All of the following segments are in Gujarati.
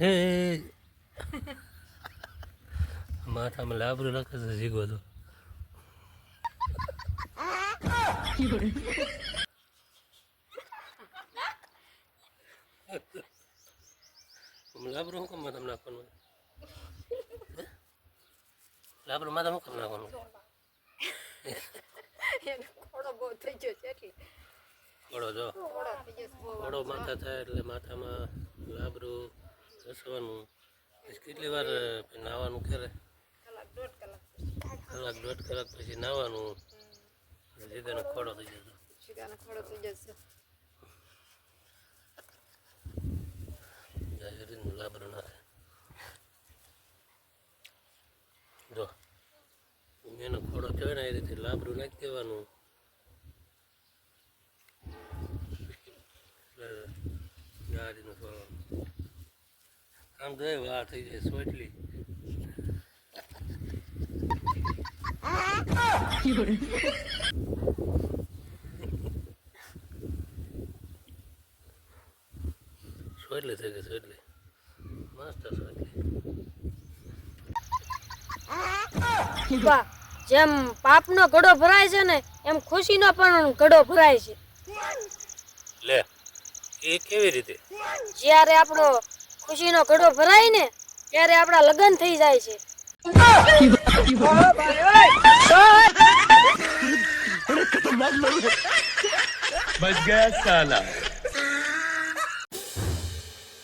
હે. માથામાં લાબરું લખે છે શીખો તો. લાબરું શું કેમ માથામાં નાખવાનું? લાબરું માથામાં કામ નાખવાનું? એને બહુ થઈ ગયો છે એટલે. ઘોડો જો. ઘોડો માથા થાય એટલે માથામાં લાબરું ઘસવાનું પછી કેટલી વાર નાવાનું ક્યારે કલાક દોઢ કલાક પછી. નાવાનું જીગાનો ખોડો થઈ જતો શિકાનો ખોડો થઈ જશે. જાહેરીનું નાખે. જો એનો ખોડો થયો ને એ રીતે લાબરું નાખી દેવાનું એટલે ગાડીનું થોડું આમ જોયું વાર થઈ જાય સોટલી. સોટલી થઈ ગઈ સોટલી. મસ્ત સોટલી. જેમ પાપનો ઘડો ભરાય છે ને એમ ખુશીનો પણ ઘડો ભરાય છે. લે એ કેવી રીતે? જ્યારે આપણો ખુશીનો ઘડો ભરાય ને ત્યારે આપણા લગ્ન થઈ જાય છે. બચ ગયા સાલા.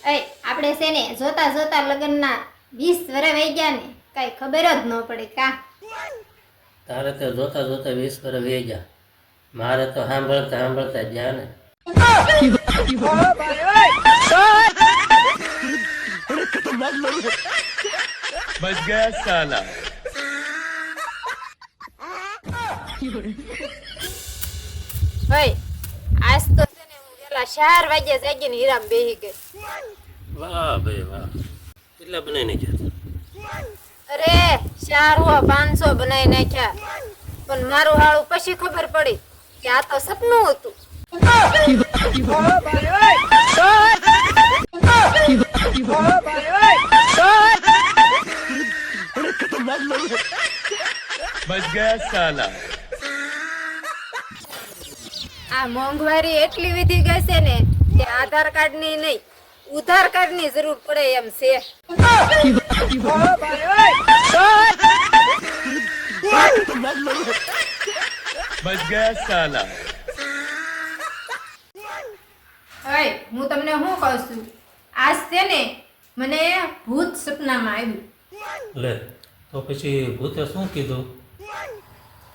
એ આપણે છે ને જોતા જોતા લગ્નના વીસ વર્ષ વહી ગયા ને કઈ ખબર જ ન પડે કા. તારે તો જોતા જોતા વીસ પર વહી ગયા. મારે તો સાંભળતા સાંભળતા જ્યાં ને. બચ ગયા સાલા ભાઈ આજ તો છે ને હું પેલા ચાર વાગ્યા જાગીને હીરામ બેહી ગઈ વાહ ભાઈ વાહ કેટલા બનાવી નાખ્યા અરે ચાર હો પાંચસો બનાવી નાખ્યા પણ મારું હાળું પછી ખબર પડી કે આ તો સપનું હતું બચ ગયા સાલા. આ મોંઘવારી એટલી વધી ગઈ છે ને કે આધાર કાર્ડની નહીં ઉધાર કાર્ડની જરૂર પડે એમ છે. બસ ગયા સાલા. હવે હું તમને શું કહું છું? આજ છે ને મને ભૂત સપનામાં આવ્યું. લે તો પછી ભૂતે શું કીધું?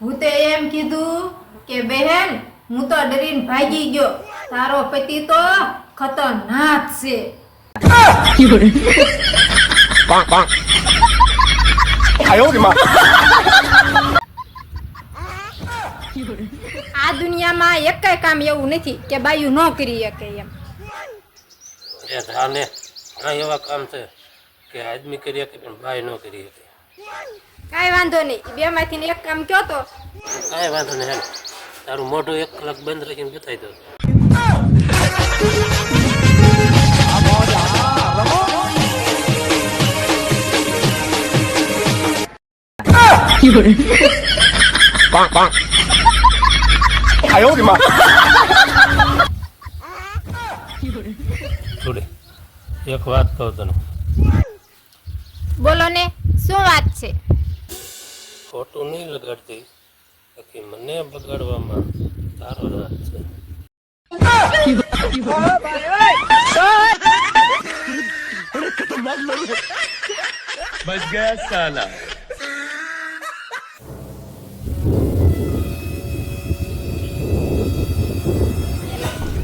ભૂતે એમ કીધું કે બહેન હું તો ડરીને ભાગી ગયો. તારો પતિ તો ખતરનાક છે. આ દુનિયામાં એક કામ એવું નથી કે બાયું ન કરી શકે એમ. એ ધાને ઘણા એવા કામ છે કે આદમી કરી શકે પણ બાય ન કરી શકે. કાંઈ વાંધો નહીં. બે માંથી એક કામ કયો તો? કાંઈ વાંધો નહીં હાલ. તારું મોઢું એક કલાક બંધ રાખીને બતાવી દો થોડી એક વાત કહું તને. બોલો ને શું વાત છે? ખોટું નહીં લગાડતી બાકી મને બગાડવામાં તારો રાત છે. બચ ગયા સાલા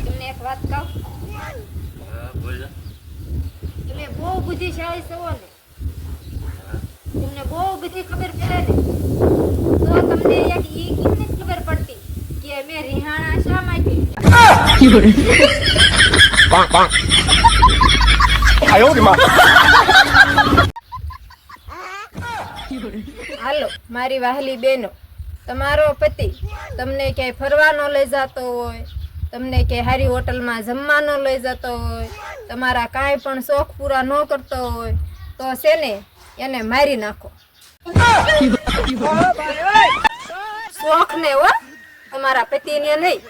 તમને એક વાત કહું? હા બોલ. તમે બહુ બુદ્ધિશાળી છો. ને તમને બહુ બધી ખબર પડે ને? તમને એક ઈ કેમ કે અમે રિહાણા શા હાલો, મારી વાહલી બેનો. તમારો પતિ તમને ક્યાંય ફરવા ન લઈ જતો હોય, તમને કે હારી હોટલમાં જમવાનો લઈ જતો હોય, તમારા કાંઈ પણ શોખ પૂરા ન કરતો હોય, તો છે એને મારી નાખો? શોખ ને હો તમારા પતિને નહીં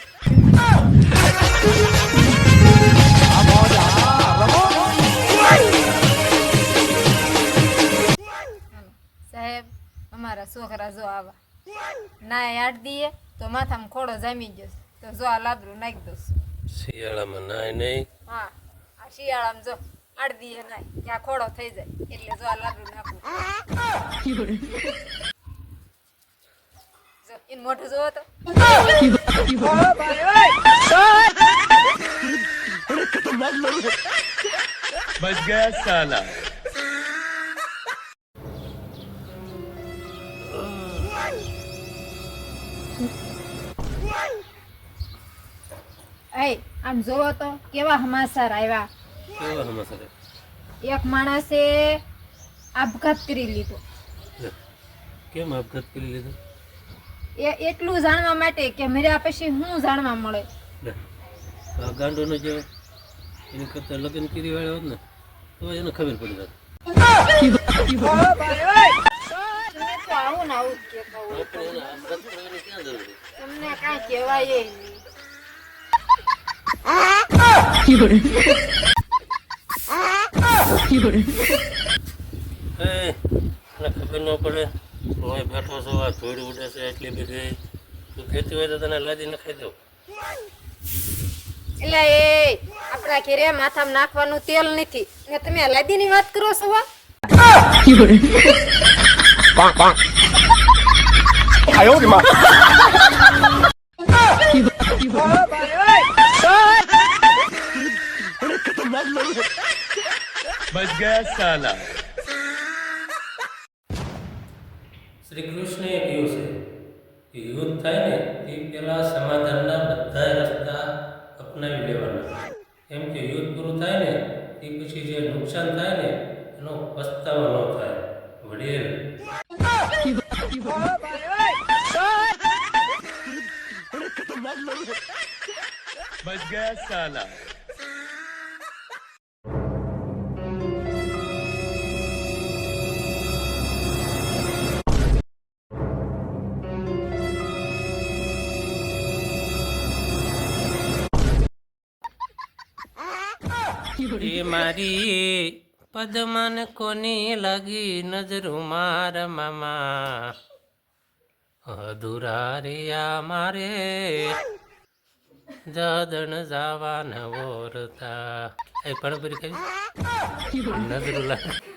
સાહેબ અમારા છોકરા જો આવા ના આડ દીએ તો માથામાં ખોડો જામી ગયો છે. તો જો આ લાબરું નાખી દઉં છું. શિયાળામાં નાય નહીં હા આ શિયાળામાં જો આડ દીએ નાય ત્યાં ખોડો થઈ જાય એટલે જો આ લાબરું નાખું જો એનું મોઢું જોવો તો. એ આમ જોવો તો કેવા હમાસર આવ્યા એક માણસે આપઘાત કરી લીધો. કેમ આપઘાત કરી લીધો? એ એટલું જાણવા માટે કે મર્યા પછી શું જાણવા મળે. ગાંડોનો જે એની કરતા લગ્ન કરી વાળો હોત ને તો એને ખબર પડી જાત? તમને કાંઈ કહેવાય નહીં. ખબર ન પડે. હું બેઠો છું આ ધૂળ ઉડે છે એટલી બધી. તું ખેતી હોય તો તને લાદી નખાઈ દઉં. એટલે એ આપણા ઘેરે માથામાં નાખવાનું તેલ નથી. ને તમે લાદીની વાત કરો છો બસ ગયા સાલા. શ્રી કૃષ્ણએ કહ્યું છે કે યુદ્ધ થાય ને તે પહેલાં સમાધાનના બધા રસ્તા અપનાવી લેવાના. એમ કે યુદ્ધ પૂરું થાય ને તે પછી જે નુકસાન થાય ને એનો પસ્તાવો ન થાય. વડીલ. બચ ગયા સાલા. એ મારી પદમન કોની લાગી નજર માર મામા? અધુરા રિયા મારે જાદણ જાવા નવોરતા એ પણ પૂરી કરી? નજર લાગે